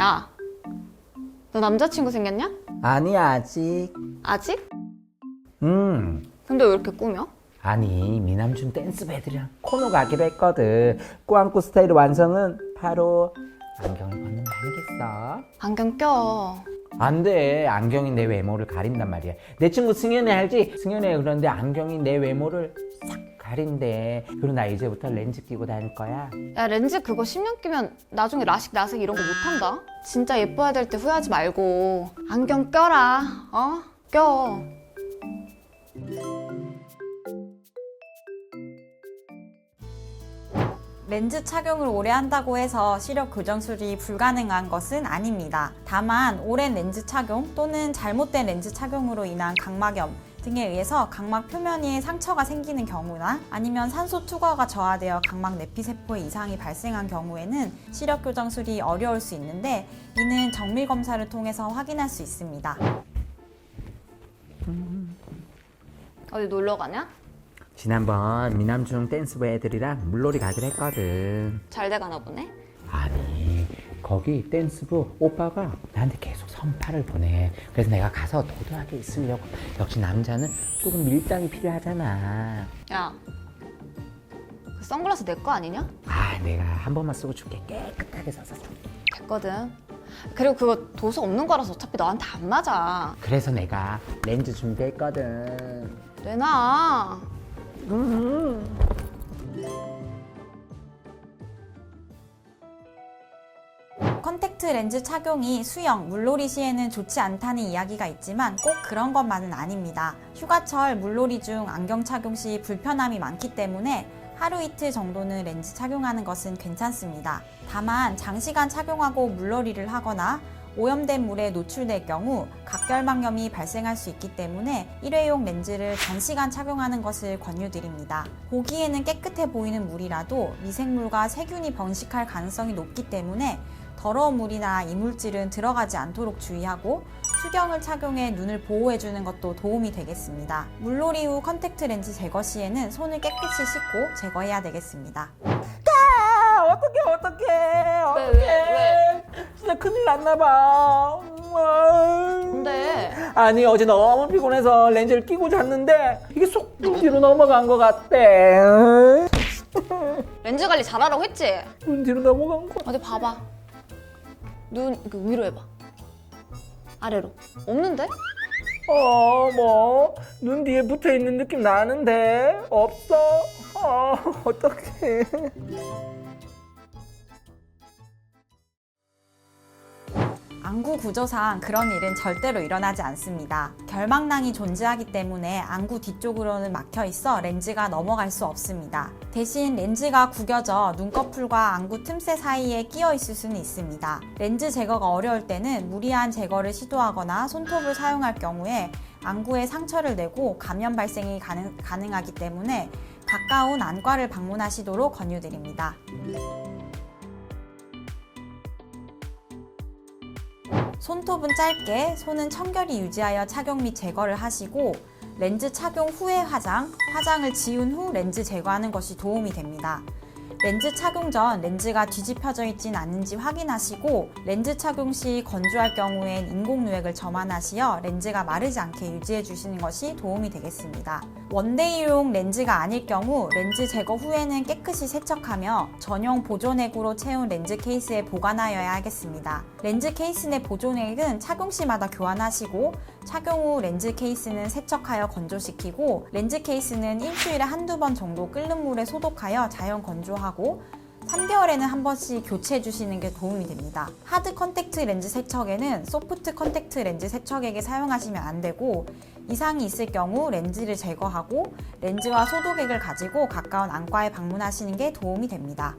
야, 너 남자친구 생겼냐? 아니 아직 아직? 음 근데 왜 이렇게 꾸며? 아니 미남준 댄스 배들이랑 코너 가기로 했거든 꾸안꾸 스타일 완성은 바로 안경을 벗는 거 아니겠어? 안경 껴. 안돼 안경이 내 외모를 가린단 말이야 내 친구 승현이 알지? 승현이 그런데 안경이 내 외모를 싹 가린대 그리고 나 이제부터 렌즈 끼고 다닐 거야 야, 렌즈 그거 10년 끼면 나중에 라식, 나색 이런 거 못한다? 진짜 예뻐야 될 때 후회하지 말고 안경 껴라, 어? 껴. 렌즈 착용을 오래 한다고 해서 시력 교정술이 불가능한 것은 아닙니다. 다만 오랜 렌즈 착용 또는 잘못된 렌즈 착용으로 인한 각막염 등에 의해서 각막 표면에 상처가 생기는 경우나 아니면 산소 투과가 저하되어 각막 내피 세포에 이상이 발생한 경우에는 시력 교정술이 어려울 수 있는데 이는 정밀 검사를 통해서 확인할 수 있습니다. 어디 놀러 가냐? 지난번 미남중 댄스 애들이랑 물놀이 가기로 했거든 잘 돼가나 보네? 아니 거기 댄스부 오빠가 나한테 계속 선파를 보내 그래서 내가 가서 도도하게 있으려고 역시 남자는 조금 밀당이 필요하잖아 야, 그 선글라스 내 거 아니냐? 아 내가 한 번만 쓰고 줄게 깨끗하게 써서 됐거든. 그리고 그거 도서 없는 거라서 어차피 너한테 안 맞아. 그래서 내가 렌즈 준비했거든 내놔. 컨택트 렌즈 착용이 수영, 물놀이 시에는 좋지 않다는 이야기가 있지만 꼭 그런 것만은 아닙니다. 휴가철, 물놀이 중 안경 착용 시 불편함이 많기 때문에 하루 이틀 정도는 렌즈 착용하는 것은 괜찮습니다. 다만 장시간 착용하고 물놀이를 하거나 오염된 물에 노출될 경우 각결막염이 발생할 수 있기 때문에 일회용 렌즈를 단시간 착용하는 것을 권유드립니다. 보기에는 깨끗해 보이는 물이라도 미생물과 세균이 번식할 가능성이 높기 때문에 더러운 물이나 이물질은 들어가지 않도록 주의하고 수경을 착용해 눈을 보호해주는 것도 도움이 되겠습니다. 물놀이 후 컨택트 렌즈 제거 시에는 손을 깨끗이 씻고 제거해야 되겠습니다. 아 어떡해 어떡해 어떡해 왜, 진짜 큰일 났나봐 근데 아니 어제 너무 피곤해서 렌즈를 끼고 잤는데 이게 쏙 뒤로 넘어간 것 같대 렌즈 관리 잘하라고 했지? 눈 뒤로 넘어간 거 어디 봐봐. 눈 그 위로 해봐. 아래로. 없는데? 어 뭐 눈 뒤에 붙어 있는 느낌 나는데 없어 어 어떡해 안구 구조상 그런 일은 절대로 일어나지 않습니다. 결막낭이 존재하기 때문에 안구 뒤쪽으로는 막혀 있어 렌즈가 넘어갈 수 없습니다. 대신 렌즈가 구겨져 눈꺼풀과 안구 틈새 사이에 끼어 있을 수는 있습니다. 렌즈 제거가 어려울 때는 무리한 제거를 시도하거나 손톱을 사용할 경우에 안구에 상처를 내고 감염 발생이 가능, 가능하기 때문에 가까운 안과를 방문하시도록 권유드립니다. 손톱은 짧게, 손은 청결히 유지하여 착용 및 제거를 하시고 렌즈 착용 후에 화장, 화장을 지운 후 렌즈 제거하는 것이 도움이 됩니다. 렌즈 착용 전 렌즈가 뒤집혀져 있진 않은지 확인하시고 렌즈 착용 시 건조할 경우엔 인공 누액을 점환하시어 렌즈가 마르지 않게 유지해 주시는 것이 도움이 되겠습니다. 원데이용 렌즈가 아닐 경우 렌즈 제거 후에는 깨끗이 세척하며 전용 보존액으로 채운 렌즈 케이스에 보관하여야 하겠습니다. 렌즈 케이스 내 보존액은 착용 시마다 교환하시고 착용 후 렌즈 케이스는 세척하여 건조시키고 렌즈 케이스는 일주일에 한두 번 정도 끓는 물에 소독하여 자연 건조하고 3개월에는 한 번씩 교체해 주시는 게 도움이 됩니다. 하드 컨택트 렌즈 세척에는 소프트 컨택트 렌즈 세척액을 사용하시면 안 되고 이상이 있을 경우 렌즈를 제거하고 렌즈와 소독액을 가지고 가까운 안과에 방문하시는 게 도움이 됩니다.